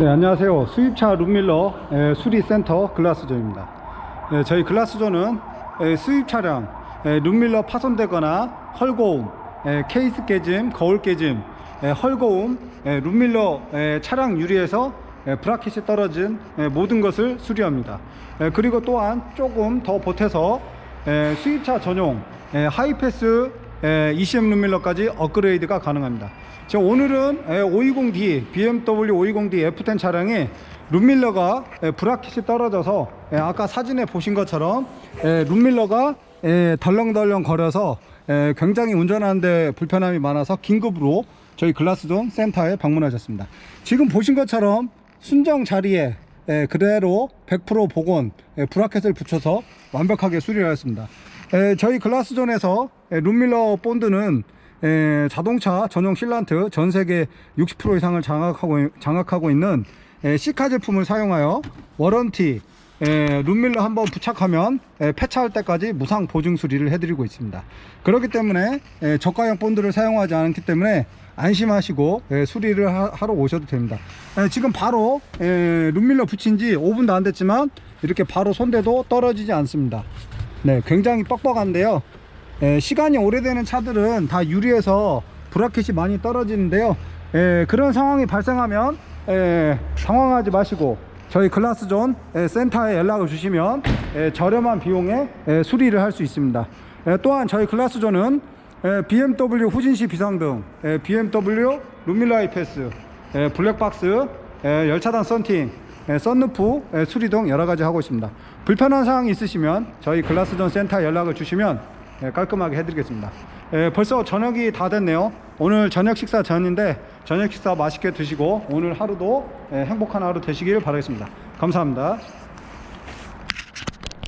네, 안녕하세요. 수입차 룸밀러 에, 수리센터 글라스존입니다. 예, 저희 글라스존은 에, 수입 차량 에, 룸밀러 파손되거나 헐고움, 에, 케이스 깨짐, 거울 깨짐, 에, 룸밀러 에, 차량 유리에서 에, 브라켓이 떨어진 에, 모든 것을 수리합니다. 에, 그리고 또한 조금 더 보태서 에, 수입차 전용 에, 하이패스 에, ECM 룸밀러까지 업그레이드가 가능합니다. 지금 오늘은 에, 520D BMW 520D F10 차량이 룸밀러가 에, 브라켓이 떨어져서 에, 아까 사진에 보신 것처럼 에, 룸밀러가 에, 덜렁덜렁 거려서 에, 굉장히 운전하는데 불편함이 많아서 긴급으로 저희 글라스존 센터에 방문하셨습니다. 지금 보신 것처럼 순정 자리에 에, 그대로 100% 복원 에, 브라켓을 붙여서 완벽하게 수리를 하였습니다. 에, 저희 글라스존에서 에, 룸밀러 본드는 에, 자동차 전용 실란트 전 세계 60% 이상을 장악하고, 장악하고 있는 에, 시카 제품을 사용하여 워런티 에, 룸밀러 한번 부착하면 에, 폐차할 때까지 무상 보증 수리를 해드리고 있습니다. 그렇기 때문에 에, 저가형 본드를 사용하지 않기 때문에 안심하시고 에, 수리를 하, 러 오셔도 됩니다. 에, 지금 바로 에, 룸밀러 붙인 지 5분도 안 됐지만 이렇게 바로 손대도 떨어지지 않습니다. 네, 굉장히 뻑뻑한데요. 에, 시간이 오래되는 차들은 다 유리에서 브라켓이 많이 떨어지는데요. 에, 그런 상황이 발생하면 에, 당황하지 마시고 저희 글라스존 에, 센터에 연락을 주시면 에, 저렴한 비용에 에, 수리를 할 수 있습니다. 에, 또한 저희 글라스존은 에, BMW 후진시 비상등, 에, BMW 룸밀라 이 패스, 에, 블랙박스, 에, 열차단 썬팅, 에, 썬루프 에, 수리 등 여러 가지 하고 있습니다. 불편한 사항이 있으시면 저희 글라스존 센터에 연락을 주시면 에, 깔끔하게 해드리겠습니다. 에, 벌써 저녁이 다 됐네요. 오늘 저녁 식사 전인데 저녁 식사 맛있게 드시고 오늘 하루도 에, 행복한 하루 되시길 바라겠습니다. 감사합니다.